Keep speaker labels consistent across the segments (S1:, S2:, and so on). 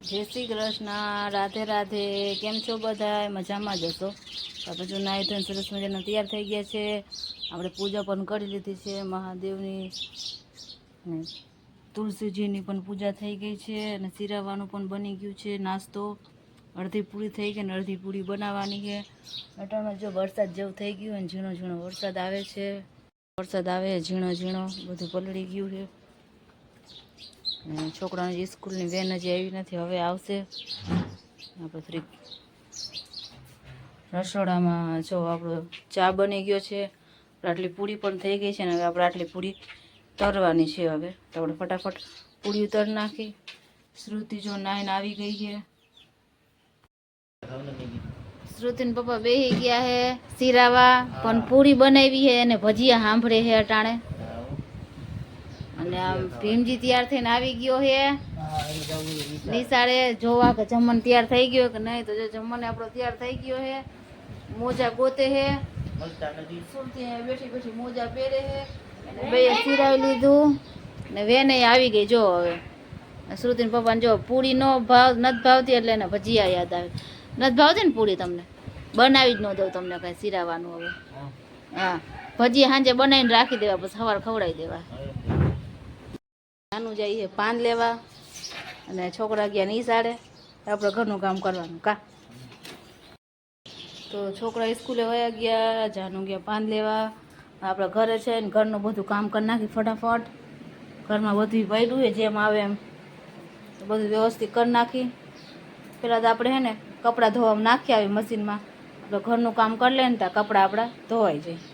S1: જય શ્રી કૃષ્ણ, રાધે રાધે, કેમ છો બધા મજામાં જ હશો? આપણે જો નાહી ધોઈને સરસ મજાના તૈયાર થઈ ગયા છે. આપણે પૂજા પણ કરી લીધી છે મહાદેવની. તુલસીજીની પણ પૂજા થઈ ગઈ છે અને સિરાવાનું પણ બની ગયું છે નાસ્તો. અડધી પૂરી થઈ ગઈ ને અડધી પૂરી બનાવવાની છે. અટાણમાં જો વરસાદ જેવું થઈ ગયું અને ઝીણો ઝીણો વરસાદ આવે છે. વરસાદ આવે, ઝીણો ઝીણો બધું પલળી ગયું છે. અને છોકરાની સ્કૂલની વેન હજી આવી નથી, હવે આવશે. આપણે ફ્રી રસોડામાં જો આપણો ચા બની ગયો છે, આટલી પૂરી પણ થઈ ગઈ છે ને, હવે આપણે આટલી પૂરી તરવાની છે હવે. તો આપણે ફટાફટ પૂરી ઉતર નાખી. શ્રુતિ જો નાઈન આવી ગઈ છે. શ્રુતિન પપ્પા બેહી ગયા હે સિરાવા પણ પૂરી બનાવી હે અને ભજીયા સાંભળે છે અટાણે. અને આમ ભીમજી તૈયાર થઈને આવી ગયો છે નિશાળે જોવા કે જમણ તૈયાર થઈ ગયો કે નહીં તો જો જમણ આપણો તૈયાર થઈ ગયો છે મોજા ગોતે છે સુરતી બેઠી બેઠી મોજા પહેરે છે બે સિરાવી લીધું. ને વેને આવી ગઈ જો હવે. શ્રુતિન પપ્પાને જો પૂરી નો ભાવ નથી ભાવતી એટલે એને ભજીયા યાદ આવે. નથી ભાવતી ને પૂરી તમને? બનાવી જ ન દઉં તમને કાંઈ સિરાવાનું હવે. હા. ભજીયા સાંજે બનાવીને રાખી દેવા પછી સવાર ખવડાવી દેવા. નાનું જઈએ પાન લેવા અને છોકરા ગયા નિશાળે આપણે ઘરનું કામ કરવાનું, કા? તો છોકરા સ્કૂલે વયા ગયા, જાનું ગયા પાન લેવા. આપણે ઘરે છે ને ઘરનું બધું કામ કરી નાખી ફટાફટ. ઘરમાં બધું પડ્યું હોય જેમ આવે એમ. બધું વ્યવસ્થિત કરી નાખી. પહેલાં તો આપણે હે ને કપડાં ધોવા નાખી આવી મશીનમાં. આપણે ઘરનું કામ કરી લે ને ત્યાં કપડાં આપણા ધોવાઈ જાય.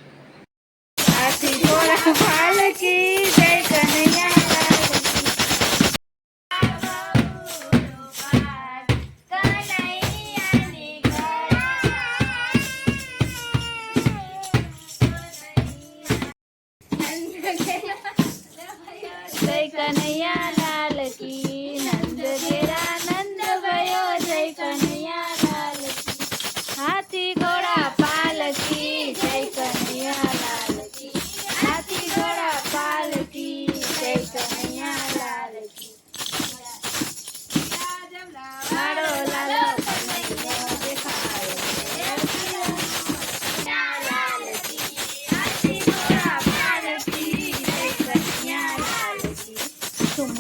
S1: હાથી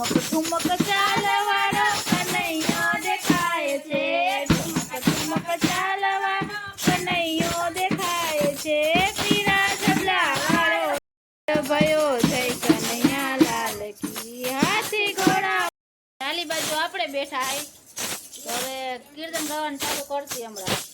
S1: ઠુમક ઠુમક ચાલવાળો કનૈયો દેખાય છે. ઠુમક ઠુમક ચાલવાળો કનૈયો દેખાય છે. પીરા જબલા વાળો ભયો જય કનૈયા લાલ કી હાથી ઘોડા. ચાલી બાજુ આપણે બેઠા હવે કીર્તન ગાવાનું ચાલુ કરતી હમણાં.